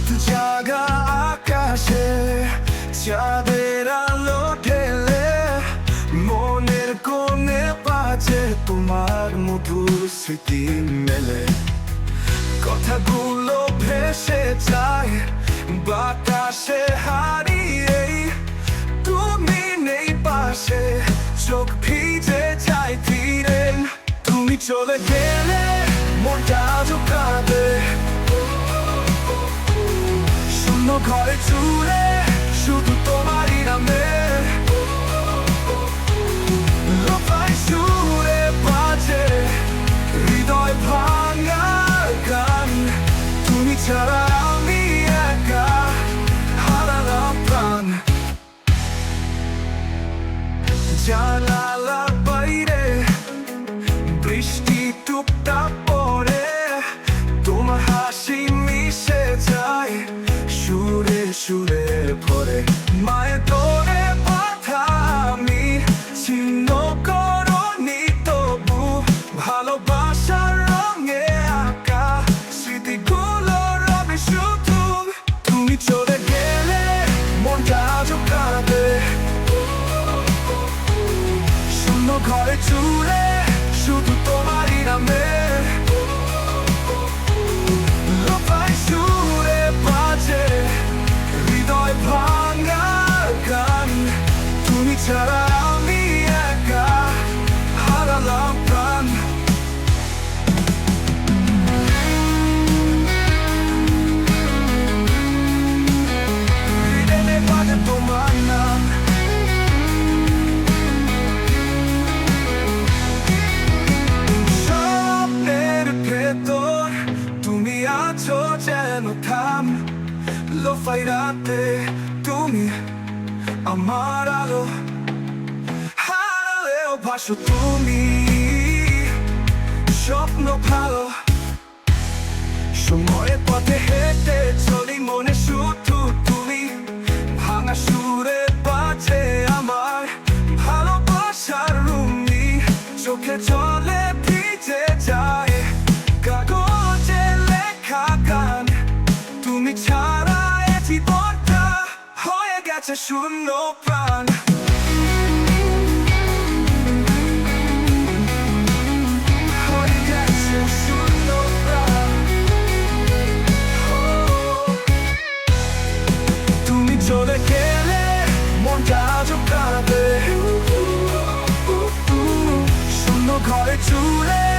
রাত জাগা আকাশে আলো মনের তোমার মধুর স্মৃতি মেলে। কথাগুলো ভেসে যায়, বাতাসে হারিয়ে, তুমি নেই পাশে, চোখ ভিজে যায় ধীরে তুমি চলে গেলে ঘরে চুড়ে শুধু তোমারই নামে। লোপায় সুরে বাজে, হৃদয় ভাঙার গান। তুমি ছাড়া আমি একা হারালাম প্রাণ। জানালা বাইরে বৃষ্টি চুড়ে শুধু লোফাই রাতে তুমি আমার আলো হারালেও ভাসো তুমি। স্বপ্ন ভালো, সময়ের পথে হেঁটে চলি মনে শুধু গেছে শূন্য প্রাণ তুমি চলে গেলে মনটা আজও কাঁদে। শূন্য ঘরে চুড়ে